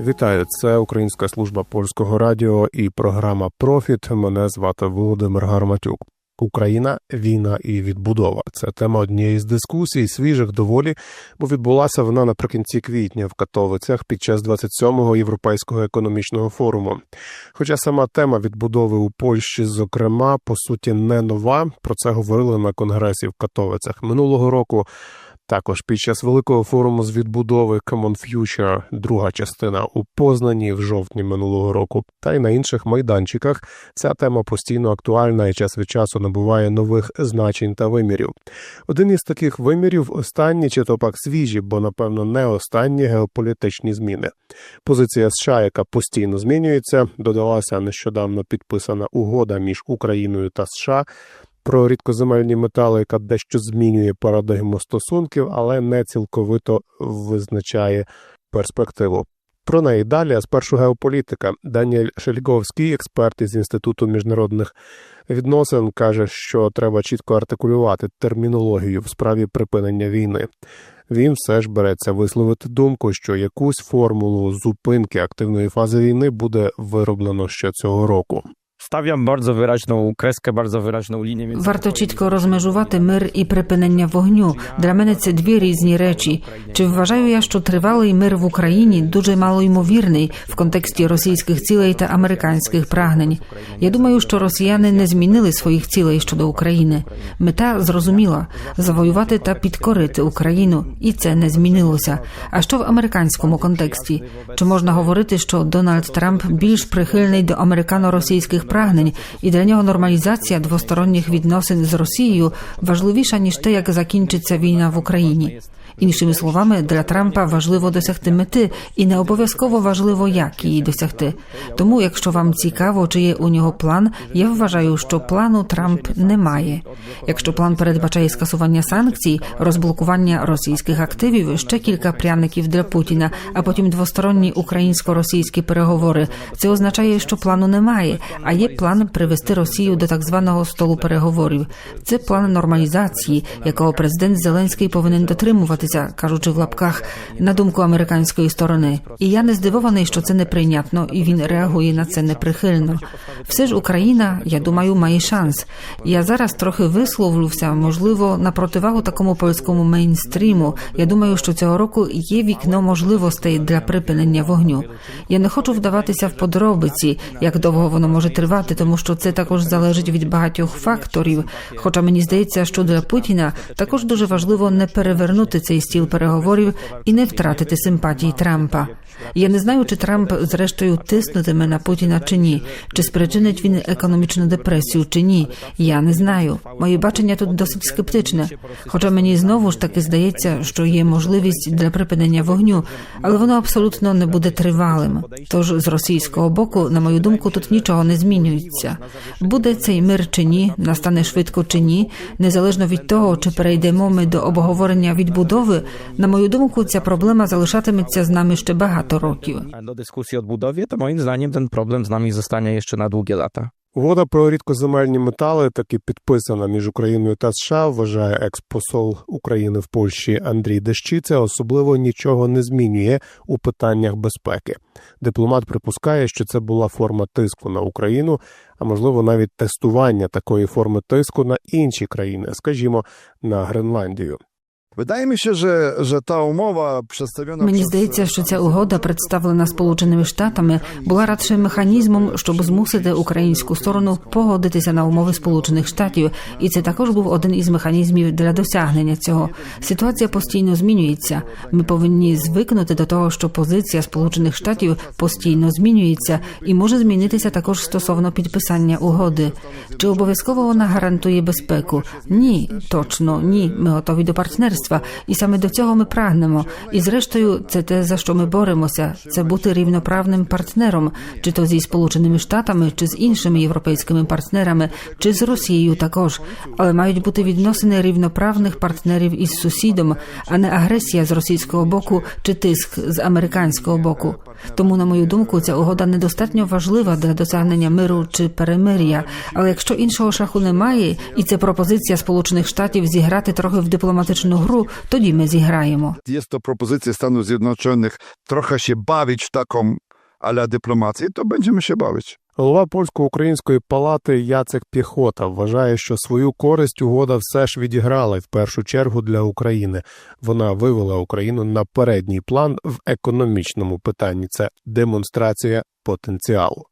Вітаю, це Українська служба польського радіо і програма Профіт. Мене звати Володимир Гарматюк. Україна, війна і відбудова це тема однієї з дискусій, свіжих доволі, бо відбулася вона наприкінці квітня в Катовицях під час 27-го європейського економічного форуму. Хоча сама тема відбудови у Польщі, зокрема, по суті, не нова. Про це говорили на конгресі в Катовицях минулого року. Також під час великого форуму з відбудови Common Future, друга частина у Познані в жовтні минулого року, та й на інших майданчиках ця тема постійно актуальна і час від часу набуває нових значень та вимірів. Один із таких вимірів останні чи то пак свіжі, бо напевно не останні геополітичні зміни. Позиція США, яка постійно змінюється, додалася нещодавно підписана угода між Україною та США про рідкоземельні метали, яка дещо змінює парадигму стосунків, але не цілковито визначає перспективу. Про неї далі, а спершу геополітика. Даніель Шельговський, експерт із інституту міжнародних відносин, каже, що треба чітко артикулювати термінологію в справі припинення війни. Він все ж береться висловити думку, що якусь формулу зупинки активної фази війни буде вироблено ще цього року. Stawiam bardzo wyraźną kreskę, bardzo wyraźną linię między Варто чітко розмежувати мир і припинення вогню. Для мене це дві різні речі. Чи вважаю я, що тривалий мир в Україні дуже малоймовірний в контексті російських цілей та американських прагнень? Я думаю, що росіяни не змінили своїх цілей щодо України. Мета зрозуміла завоювати та підкорити Україну, і це не змінилося. А що в американському контексті? Чи можна говорити, що Дональд Трамп більш прихильний до американо-російських прагнень, і для нього нормалізація двосторонніх відносин з Росією важливіша ніж те, як закінчиться війна в Україні. Іншими словами, для Трампа важливо досягти мети, і не обов'язково важливо, як її досягти. Тому, якщо вам цікаво, чи є у нього план, я вважаю, що плану Трамп не має. Якщо план передбачає скасування санкцій, розблокування російських активів, ще кілька пряників для Путіна, а потім двосторонні українсько-російські переговори, це означає, що плану немає, а є план привести Росію до так званого столу переговорів. Це план нормалізації, якого президент Зеленський повинен дотримуватися, кажучи в лапках, на думку американської сторони. І я не здивований, що це неприйнятно, і він реагує на це неприхильно. Все ж Україна, я думаю, має шанс. Я зараз трохи висловлюся, можливо, на противагу такому польському мейнстріму. Я думаю, що цього року є вікно можливостей для припинення вогню. Я не хочу вдаватися в подробиці, як довго воно може тривати, тому що це також залежить від багатьох факторів. Хоча мені здається, що для Путіна також дуже важливо не перевернути цей стіл переговорів і не втратити симпатії Трампа. Я не знаю, чи Трамп зрештою тиснутиме на Путіна чи ні, чи спричинить він економічну депресію чи ні. Я не знаю. Моє бачення тут досить скептичне. Хоча мені знову ж таки здається, що є можливість для припинення вогню, але воно абсолютно не буде тривалим. Тож з російського боку, на мою думку, тут нічого не змінюється. Буде цей мир чи ні, настане швидко чи ні, незалежно від того, чи перейдемо ми до обговорення відбудови. На мою думку, ця проблема залишатиметься з нами ще багато років. dyskusji o odbudowie, to moim zdaniem ten problem z nami zostanie jeszcze na długie lata. Угода про рідкоземельні метали таки підписана між Україною та США, вважає експосол України в Польщі Андрій Дещиця. Особливо нічого не змінює у питаннях безпеки. Дипломат припускає, що це була форма тиску на Україну, а можливо навіть тестування такої форми тиску на інші країни, скажімо, на Гренландію. Mi się, że, że ta umowa Мені здається, що ця угода, представлена Сполученими Штатами, була радше механізмом, щоб змусити українську сторону погодитися на умови Сполучених Штатів, і це також був один із механізмів для досягнення цього. Ситуація постійно змінюється. Ми повинні звикнути до того, що позиція Сполучених Штатів постійно змінюється і може змінитися також стосовно підписання угоди. Чи обов'язково вона гарантує безпеку? Ні, точно ні. Ми готові до партнерства, і саме до цього ми прагнемо. І зрештою, це те за що ми боремося. Це бути рівноправним партнером, чи то зі сполученими штатами, чи з іншими європейськими партнерами, чи з Росією також. Але мають бути відносини рівноправних партнерів із сусідом, а не агресія з російського боку чи тиск з американського боку. Тому, на мою думку, ця угода недостатньо важлива для досягнення миру чи перемир'я. Але якщо іншого шаху немає, і це пропозиція Сполучених Штатів зіграти трохи в дипломатичну гру, тоді ми зіграємо. Jest пропозиція стану Stanów трохи ще бавить taką аля дипломації, то будемо ще bawić. Голова польсько-української палати Яцек Піхота вважає, що свою користь угода все ж відіграла в першу чергу для України. Вона вивела Україну на передній план в економічному питанні. Це демонстрація потенціалу.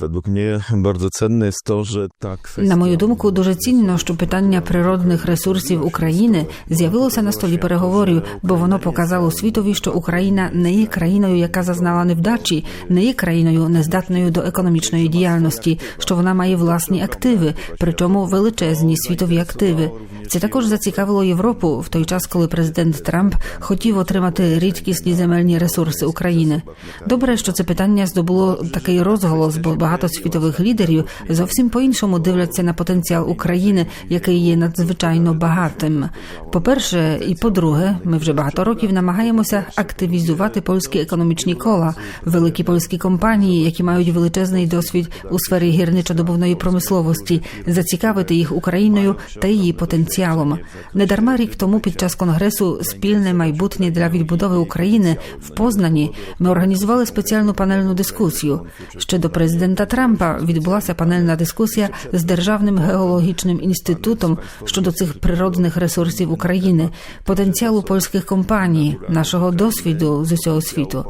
Według mnie bardzo cenne jest to, że ta kwestia... На мою думку, дуже цінно, що питання природних ресурсів України з'явилося на столі переговорів, бо воно показало світові, що Україна не є країною, яка зазнала невдачі, не є країною нездатною до економічної діяльності, що вона має власні активи, причому величезні світові активи. Це також зацікавило Європу в той час, коли президент Трамп хотів отримати рідкісні земельні ресурси України. Добре, що це питання здобуло такий розголос, бо багато світових лідерів зовсім по-іншому дивляться на потенціал України, який є надзвичайно багатим. По-перше, і по-друге, ми вже багато років намагаємося активізувати польські економічні кола, великі польські компанії, які мають величезний досвід у сфері гірничодобувної промисловості, зацікавити їх Україною та її потенціалом. Недарма рік тому під час конгресу спільне майбутнє для відбудови України в Познані ми організували спеціальну панельну дискусію. Ще до президента Трампа відбулася панельна дискусія з державним геологічним інститутом щодо цих природних ресурсів України, потенціалу польських компаній, нашого досвіду з усього світу.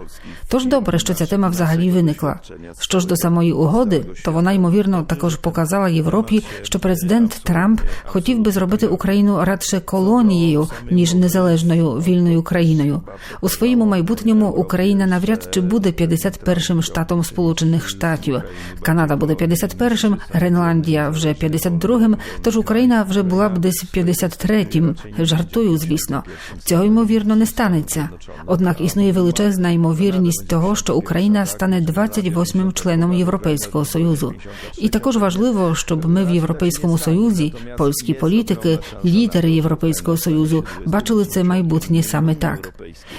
Тож добре, що ця тема взагалі виникла. Що ж до самої угоди, то вона ймовірно також показала Європі, що президент Трамп хотів би зробити Україну радше колонією ніж незалежною вільною країною. У своєму майбутньому Україна навряд чи буде 51-м штатом Сполучених Штатів. Канада буде 51-м, Гренландія вже 52-м, Тож Україна вже була б десь 53-м. Жартую, звісно, цього ймовірно не станеться. Однак існує величезна ймовірність того, що Україна стане 28-м членом Європейського союзу. І також важливо, щоб ми в Європейському союзі, польські політики, лідери Європейського союзу бачили це майбутнє саме так.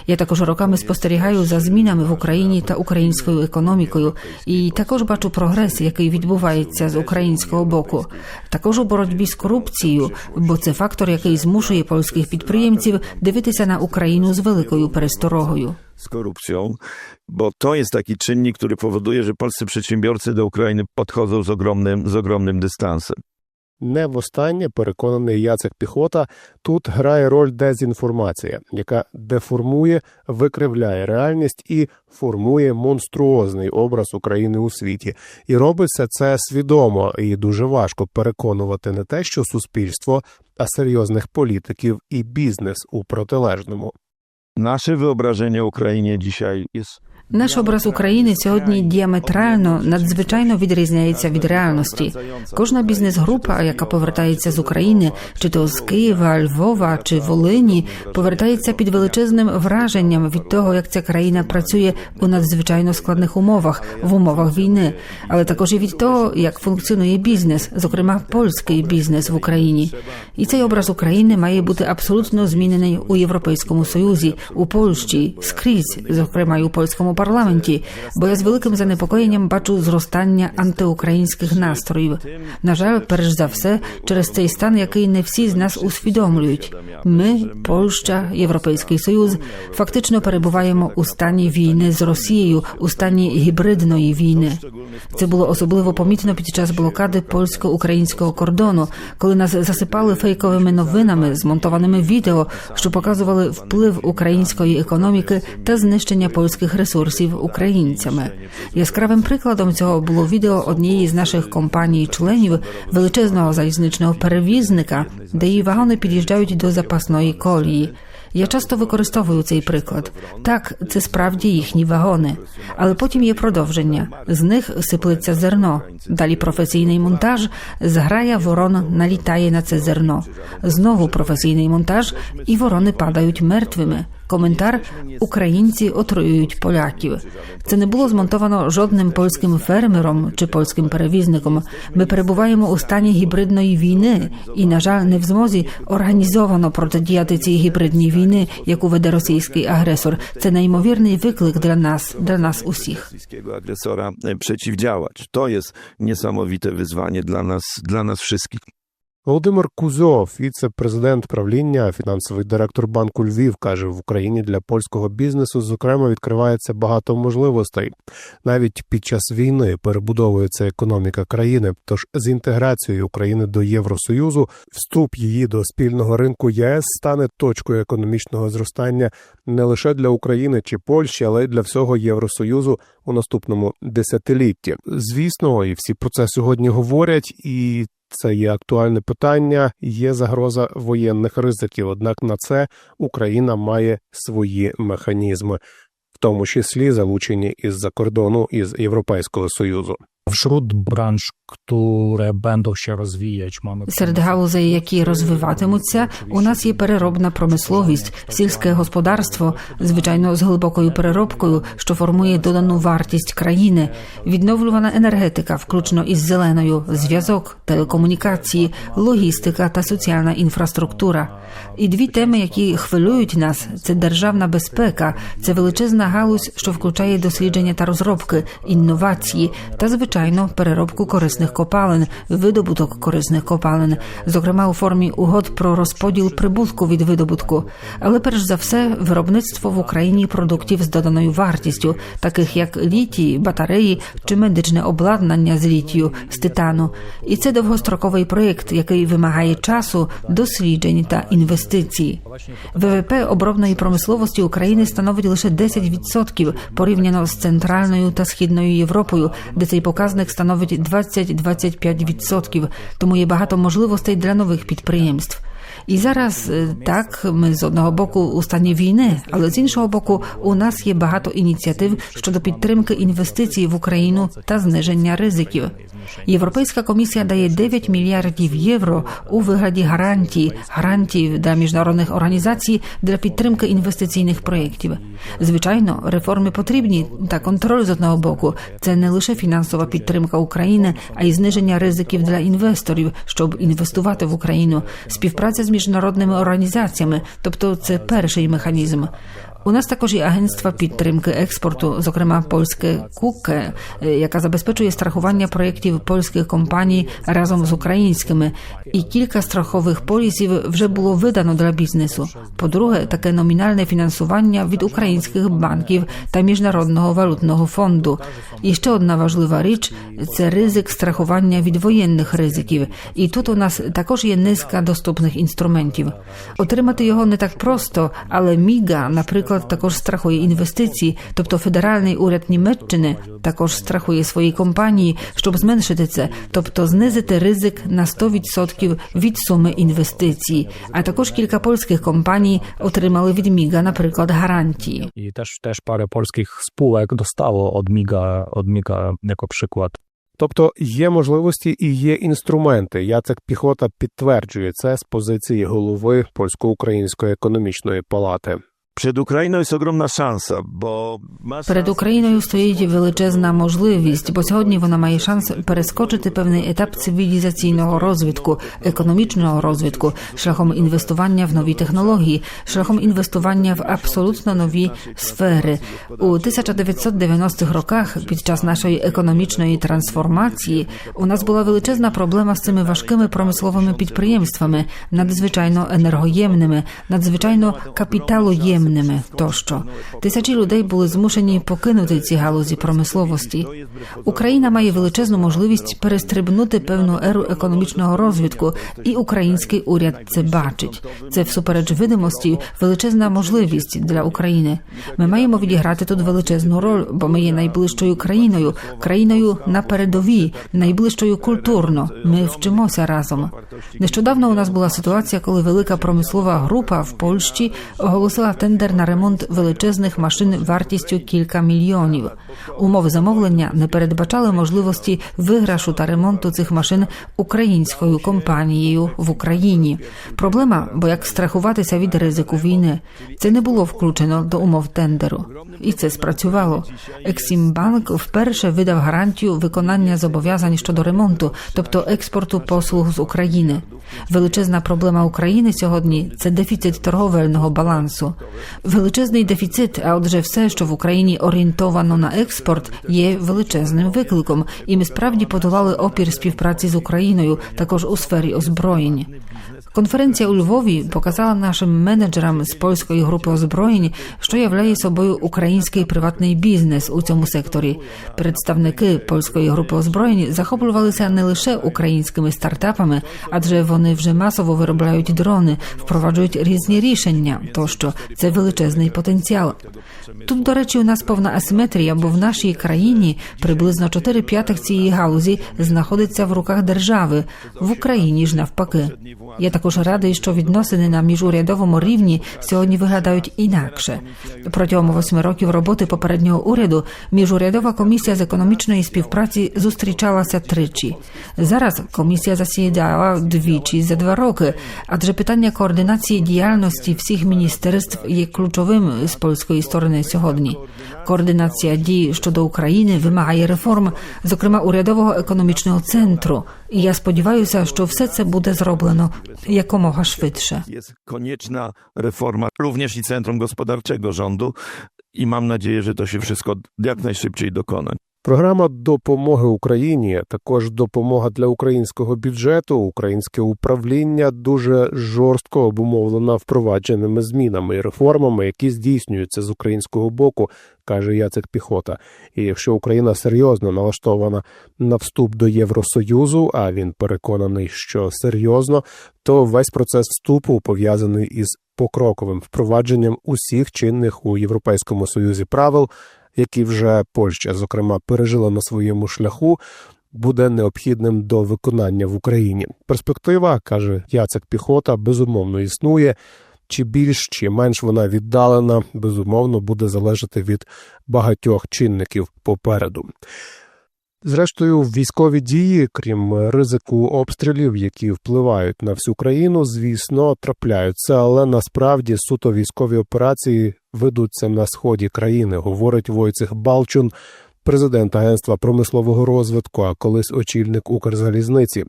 Я також роками спостерігаю за змінами в Україні та українською економікою, і також бачу прогрес, який відбувається з українського боку. Також у боротьбі з корупцією, бо це фактор, який змушує польських підприємців дивитися на Україну з великою пересторогою. З корупцією, бо то є такий чинник, який powoduje, що польські підприємці до України підходять з огромним з огромним dystansem. Не востаннє переконаний Яцек Піхота, тут грає роль дезінформація, яка деформує, викривляє реальність і формує монструозний образ України у світі. І робиться це свідомо і дуже важко переконувати не те, що суспільство, а серйозних політиків і бізнес у протилежному. Wyobrażenie o Ukrainie dzisiaj jest Наш образ України сьогодні діаметрально надзвичайно відрізняється від реальності. Кожна бізнес-група, яка повертається з України, чи то з Києва, Львова чи Волині, повертається під величезним враженням від того, як ця країна працює у надзвичайно складних умовах, в умовах війни, але також і від того, як функціонує бізнес, зокрема польський бізнес в Україні. І цей образ України має бути абсолютно змінений у Європейському Союзі, у Польщі, скрізь, зокрема й у польському парламенті, бо я з великим занепокоєнням бачу зростання антиукраїнських настроїв. На жаль, перш за все, через цей стан, який не всі з нас усвідомлюють. Ми, Польща, Європейський Союз, фактично перебуваємо у стані війни з Росією, у стані гібридної війни. Це було особливо помітно під час блокади польсько-українського кордону, коли нас засипали фейковими новинами, змонтованими відео, що показували вплив української економіки та знищення польських ресурсів українцями. Яскравим прикладом цього було відео однієї з наших компаній-членів величезного залізничного перевізника, де її вагони під'їжджають до запасної колії. Я часто використовую цей приклад. Так, це справді їхні вагони, але потім є продовження. З них сиплеться зерно. Далі професійний монтаж, зграя ворон налітає на це зерно. Знову професійний монтаж, і ворони падають мертвими. Коментар Українці отруюють поляків. Це не було змонтовано жодним польським фермером чи польським перевізником. Ми перебуваємо у стані гібридної війни і, на жаль, не в змозі організовано протидіяти цій гібридній війни, яку веде російський агресор. Це неймовірний виклик для нас, для нас усіх. agresora e, przeciwdziałać. To jest niesamowite wyzwanie dla nas, dla nas wszystkich. Володимир Кузьов, віце-президент правління, фінансовий директор банку Львів, каже, в Україні для польського бізнесу, зокрема, відкривається багато можливостей. Навіть під час війни перебудовується економіка країни. Тож з інтеграцією України до Євросоюзу, вступ її до спільного ринку ЄС стане точкою економічного зростання не лише для України чи Польщі, але й для всього Євросоюзу у наступному десятилітті. Звісно, і всі про це сьогодні говорять, і це є актуальне питання. Є загроза воєнних ризиків. Однак на це Україна має свої механізми, в тому числі залучені із-за кордону із Європейського союзу. Wśród branż, które będą się rozwijać, mamy Серед галузей, які розвиватимуться, у нас є переробна промисловість, сільське господарство, звичайно, з глибокою переробкою, що формує додану вартість країни, відновлювана енергетика, включно із зеленою, зв'язок, телекомунікації, логістика та соціальна інфраструктура. І дві теми, які хвилюють нас, це державна безпека, це величезна галузь, що включає дослідження та розробки, інновації та звичайно переробку корисних копалин, видобуток корисних копалин, зокрема у формі угод про розподіл прибутку від видобутку. Але перш за все, виробництво в Україні продуктів з доданою вартістю, таких як літій, батареї чи медичне обладнання з літію з титану. І це довгостроковий проєкт, який вимагає часу, досліджень та інвестицій. ВВП обробної промисловості України становить лише 10% порівняно з центральною та східною Європою, де цей показник становить 20-25%, тому є багато можливостей для нових підприємств. І зараз так ми з одного боку у стані війни, але з іншого боку, у нас є багато ініціатив щодо підтримки інвестицій в Україну та зниження ризиків. Європейська комісія дає 9 мільярдів євро у вигляді гарантій, гарантій для міжнародних організацій для підтримки інвестиційних проєктів. Звичайно, реформи потрібні та контроль з одного боку. Це не лише фінансова підтримка України, а й зниження ризиків для інвесторів, щоб інвестувати в Україну, співпраця з міжнародними організаціями, тобто це перший механізм. У нас також є агентства підтримки експорту, зокрема польське КУКЕ, яка забезпечує страхування проєктів польських компаній разом з українськими, і кілька страхових полісів вже було видано для бізнесу. По-друге, таке номінальне фінансування від українських банків та міжнародного валютного фонду. І ще одна важлива річ це ризик страхування від воєнних ризиків. І тут у нас також є низка доступних інструментів. Отримати його не так просто, але Міга, наприклад, також страхує інвестиції, тобто федеральний уряд Німеччини також страхує свої компанії, щоб зменшити це, тобто знизити ризик на 100% від суми інвестицій. А також кілька польських компаній отримали від Міга, наприклад, гарантії. i też, też parę polskich spółek dostało od Miga, od Miga jako przykład. Тобто є можливості і є інструменти. Яцек Піхота підтверджує це з позиції голови польсько-української економічної палати. Przed Ukrainą jest ogromna szansa, ma Перед Україною стоїть величезна можливість, бо сьогодні вона має шанс перескочити певний етап цивілізаційного розвитку, економічного розвитку, шляхом інвестування в нові технології, шляхом інвестування в абсолютно нові сфери. У 1990-х роках, під час нашої економічної трансформації, у нас була величезна проблема з цими важкими промисловими підприємствами, надзвичайно енергоємними, надзвичайно капіталоємними тощо. Тисячі людей були змушені покинути ці галузі промисловості. Україна має величезну можливість перестрибнути певну еру економічного розвитку, і український уряд це бачить. Це всупереч видимості величезна можливість для України. Ми маємо відіграти тут величезну роль, бо ми є найближчою країною, країною на передовій, найближчою культурно. Ми вчимося разом. Нещодавно у нас була ситуація, коли велика промислова група в Польщі оголосила тендер тендер на ремонт величезних машин вартістю кілька мільйонів. Умови замовлення не передбачали можливості виграшу та ремонту цих машин українською компанією в Україні. Проблема, бо як страхуватися від ризику війни, це не було включено до умов тендеру, і це спрацювало. Ексімбанк вперше видав гарантію виконання зобов'язань щодо ремонту, тобто експорту послуг з України. Величезна проблема України сьогодні це дефіцит торговельного балансу. Величезний дефіцит, а отже, все, що в Україні орієнтовано на експорт, є величезним викликом, і ми справді подолали опір співпраці з Україною, також у сфері озброєнь. Конференція у Львові показала нашим менеджерам з польської групи озброєнь, що являє собою український приватний бізнес у цьому секторі. Представники польської групи озброєнь захоплювалися не лише українськими стартапами, адже вони вже масово виробляють дрони, впроваджують різні рішення. Тощо це величезний потенціал. Тут, до речі, у нас повна асиметрія, бо в нашій країні приблизно 4 п'ятих цієї галузі знаходиться в руках держави, в Україні ж навпаки. Я також радий, що відносини на міжурядовому рівні сьогодні виглядають інакше. Протягом восьми років роботи попереднього уряду міжурядова комісія з економічної співпраці зустрічалася тричі. Зараз комісія засідала двічі за два роки, адже питання координації діяльності всіх міністерств є ключовим з польської сторони сьогодні. Координація дій щодо України вимагає реформ, зокрема урядового економічного центру. І я сподіваюся, що все це буде зроблено якомога швидше. Jest konieczna reforma również i Centrum Gospodarczego Rządu i mam nadzieję, że to się wszystko jak najszybciej dokona. Програма допомоги Україні, також допомога для українського бюджету, українське управління дуже жорстко обумовлена впровадженими змінами і реформами, які здійснюються з українського боку, каже Яцек Піхота. І якщо Україна серйозно налаштована на вступ до Євросоюзу, а він переконаний, що серйозно, то весь процес вступу пов'язаний із покроковим впровадженням усіх чинних у Європейському Союзі правил які вже Польща, зокрема, пережила на своєму шляху, буде необхідним до виконання в Україні. Перспектива каже Яцек Піхота, безумовно існує. Чи більш чи менш вона віддалена, безумовно, буде залежати від багатьох чинників попереду. Зрештою, військові дії, крім ризику обстрілів, які впливають на всю країну, звісно, трапляються, але насправді суто військові операції ведуться на сході країни, говорить Войцех Балчун, президент Агентства промислового розвитку, а колись очільник Укрзалізниці.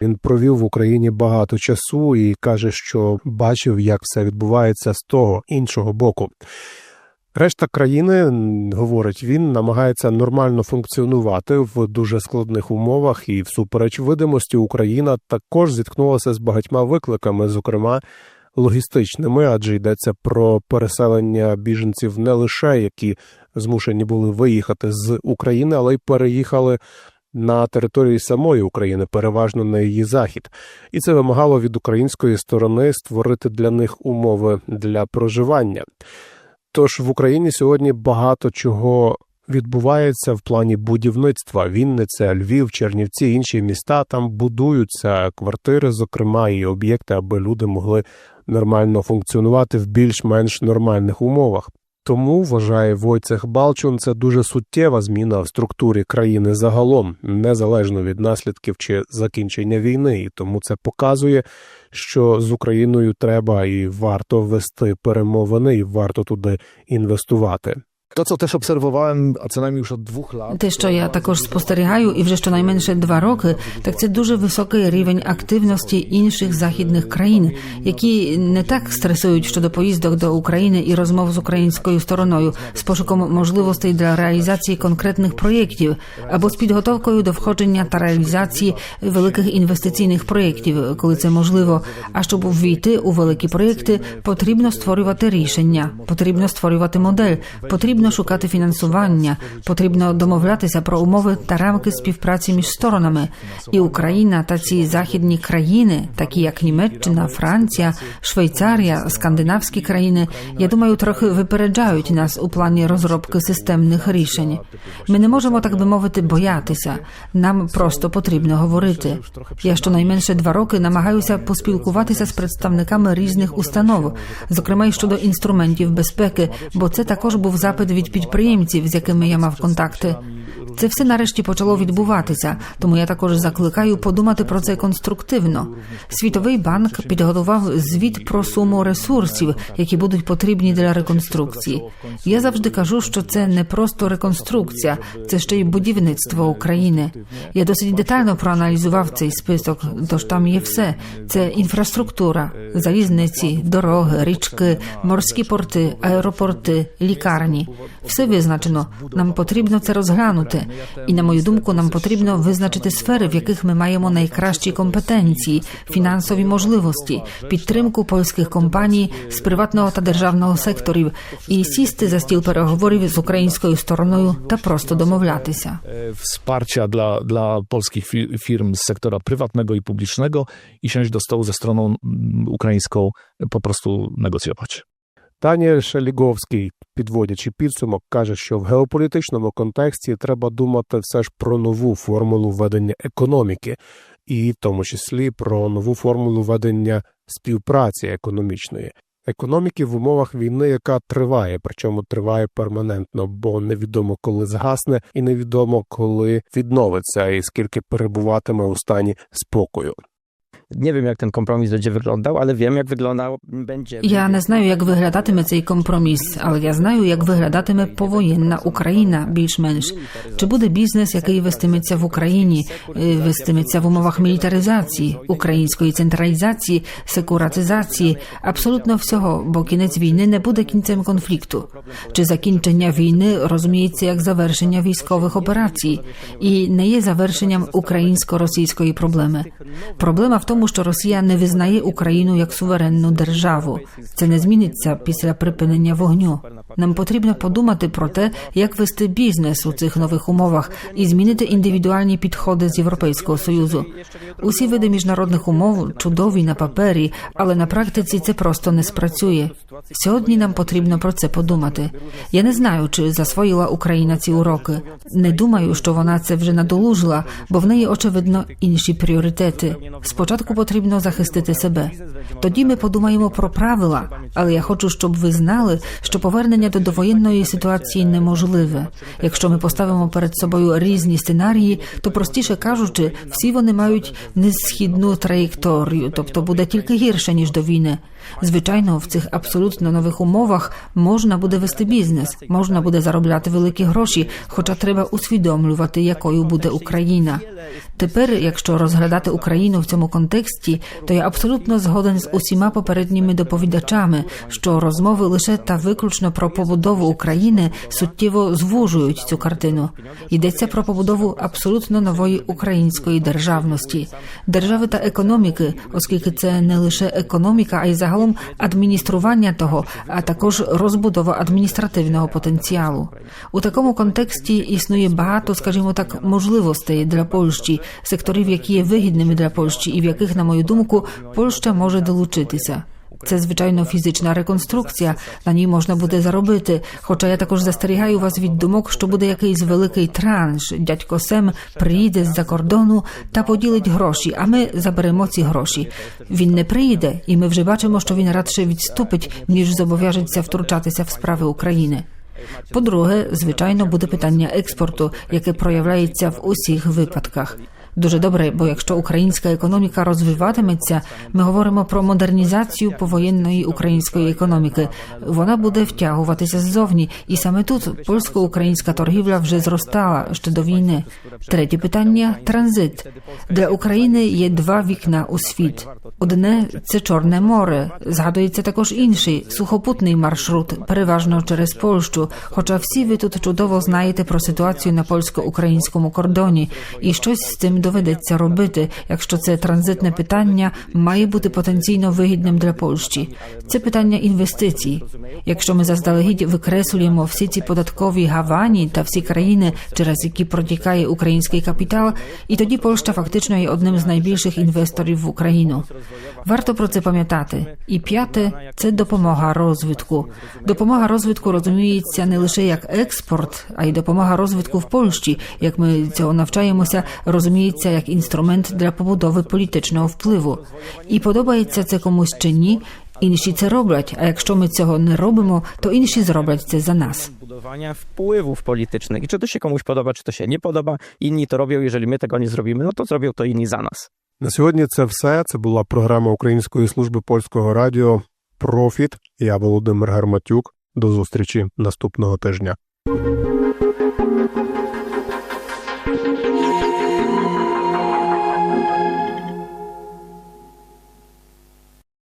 Він провів в Україні багато часу і каже, що бачив, як все відбувається з того іншого боку. Решта країни, говорить він, намагається нормально функціонувати в дуже складних умовах, і всупереч видимості Україна також зіткнулася з багатьма викликами, зокрема логістичними, адже йдеться про переселення біженців не лише які змушені були виїхати з України, але й переїхали. На території самої України, переважно на її захід, і це вимагало від української сторони створити для них умови для проживання. Тож в Україні сьогодні багато чого відбувається в плані будівництва. Вінниця, Львів, Чернівці, інші міста там будуються квартири, зокрема, і об'єкти, аби люди могли нормально функціонувати в більш-менш нормальних умовах. Тому вважає Войцех Балчун, це дуже суттєва зміна в структурі країни загалом, незалежно від наслідків чи закінчення війни, і тому це показує, що з Україною треба і варто вести перемовини, і варто туди інвестувати. To, co też obserwowałem, a co najmniej już od dwóch. Те, що я також спостерігаю, і вже щонайменше два роки, так це дуже високий рівень активності інших західних країн, які не так стресують щодо поїздок до України і розмов з українською стороною з пошуком можливостей для реалізації конкретних проєктів або з підготовкою до входження та реалізації великих інвестиційних проєктів, коли це можливо. А щоб ввійти у великі проєкти, потрібно створювати рішення, потрібно створювати модель, потрібно потрібно шукати фінансування, потрібно домовлятися про умови та рамки співпраці між сторонами. І Україна та ці західні країни, такі як Німеччина, Франція, Швейцарія, скандинавські країни, я думаю, трохи випереджають нас у плані розробки системних рішень. Ми не можемо, так би мовити, боятися. Нам просто потрібно говорити. Я щонайменше два роки намагаюся поспілкуватися з представниками різних установ, зокрема й щодо інструментів безпеки, бо це також був запит від підприємців, з якими я мав контакти. Це все нарешті почало відбуватися, тому я також закликаю подумати про це конструктивно. Світовий банк підготував звіт про суму ресурсів, які будуть потрібні для реконструкції. Я завжди кажу, що це не просто реконструкція, це ще й будівництво України. Я досить детально проаналізував цей список, тож там є все: це інфраструктура, залізниці, дороги, річки, морські порти, аеропорти, лікарні. Все визначено. Нам потрібно це розглянути. І на мою думку, нам потрібно визначити сфери, в яких ми маємо найкращі компетенції, фінансові можливості, підтримку польських компаній з приватного та державного секторів, і сісти за стіл переговорів з українською стороною та просто домовлятися. e, wsparcia dla, dla polskich firm z sektora prywatnego i publicznego i siąść ze stroną mm, ukraińską, e, po prostu negocjować. Даніель Шеліговський, підводячи підсумок, каже, що в геополітичному контексті треба думати все ж про нову формулу ведення економіки, і в тому числі про нову формулу ведення співпраці економічної. Економіки в умовах війни, яка триває, причому триває перманентно, бо невідомо коли згасне, і невідомо коли відновиться, і скільки перебуватиме у стані спокою. Nie wiem, jak ten kompromis będzie wyglądał, ale wiem, jak wyglądał będzie. Я не знаю, як виглядатиме цей компроміс, але я знаю, як виглядатиме повоєнна Україна більш-менш. Чи буде бізнес, який вестиметься в Україні, е, вестиметься в умовах мілітаризації, української централізації, секуратизації, абсолютно всього, бо кінець війни не буде кінцем конфлікту. Чи закінчення війни розуміється як завершення військових операцій і не є завершенням українсько-російської проблеми. Проблема в тому, що Росія не визнає Україну як суверенну державу. Це не зміниться після припинення вогню. Нам потрібно подумати про те, як вести бізнес у цих нових умовах і змінити індивідуальні підходи з Європейського союзу. Усі види міжнародних умов чудові на папері, але на практиці це просто не спрацює. Сьогодні нам потрібно про це подумати. Я не знаю, чи засвоїла Україна ці уроки. Не думаю, що вона це вже надолужила, бо в неї очевидно інші пріоритети. Спочатку потрібно захистити себе. Тоді ми подумаємо про правила, але я хочу, щоб ви знали, що повернення до довоєнної ситуації неможливе. Якщо ми поставимо перед собою різні сценарії, то простіше кажучи, всі вони мають несхідну траєкторію, тобто буде тільки гірше ніж до війни. Звичайно, в цих абсолютно нових умовах можна буде вести бізнес, можна буде заробляти великі гроші, хоча треба усвідомлювати, якою буде Україна. Тепер, якщо розглядати Україну в цьому контексті, то я абсолютно згоден з усіма попередніми доповідачами, що розмови лише та виключно про побудову України суттєво звужують цю картину. Йдеться про побудову абсолютно нової української державності, держави та економіки, оскільки це не лише економіка, а й загалом адміністрування того, а також розбудова адміністративного потенціалу. У такому контексті існує багато, скажімо так, можливостей для Польщі, секторів, які є вигідними для Польщі, і в яких, на мою думку, Польща може долучитися. Це звичайно фізична реконструкція, на ній можна буде заробити. Хоча я також застерігаю вас від думок, що буде якийсь великий транш. Дядько Сем приїде з-за кордону та поділить гроші, а ми заберемо ці гроші. Він не приїде, і ми вже бачимо, що він радше відступить, ніж зобов'яжеться втручатися в справи України. По-друге, звичайно, буде питання експорту, яке проявляється в усіх випадках. Дуже добре, бо якщо українська економіка розвиватиметься, ми говоримо про модернізацію повоєнної української економіки. Вона буде втягуватися ззовні, і саме тут польсько-українська торгівля вже зростала ще до війни. Третє питання транзит для України є два вікна у світ. Одне це Чорне море. Згадується також інший сухопутний маршрут, переважно через Польщу. Хоча всі ви тут чудово знаєте про ситуацію на польсько-українському кордоні, і щось з цим доведеться робити, якщо це транзитне питання має бути потенційно вигідним для Польщі. Це питання інвестицій. Якщо ми заздалегідь викреслюємо всі ці податкові гавані та всі країни, через які протікає український капітал, і тоді Польща фактично є одним з найбільших інвесторів в Україну. Варто про це пам'ятати. І п'яте це допомога розвитку. Допомога розвитку розуміється не лише як експорт, а й допомога розвитку в Польщі, як ми цього навчаємося, розуміється як інструмент для побудови політичного впливу. І подобається це комусь чи ні. Інші це роблять, а якщо ми цього не робимо, то інші зроблять це за нас. Budowania wpływów politycznych. I czy to się komuś podoba, czy to się nie podoba, inni to robią, jeżeli my tego nie zrobimy, no to zrobią to inni za nas. На сьогодні це все. Це була програма Української служби польського радіо Профіт. Я Володимир Гарматюк. До зустрічі наступного тижня.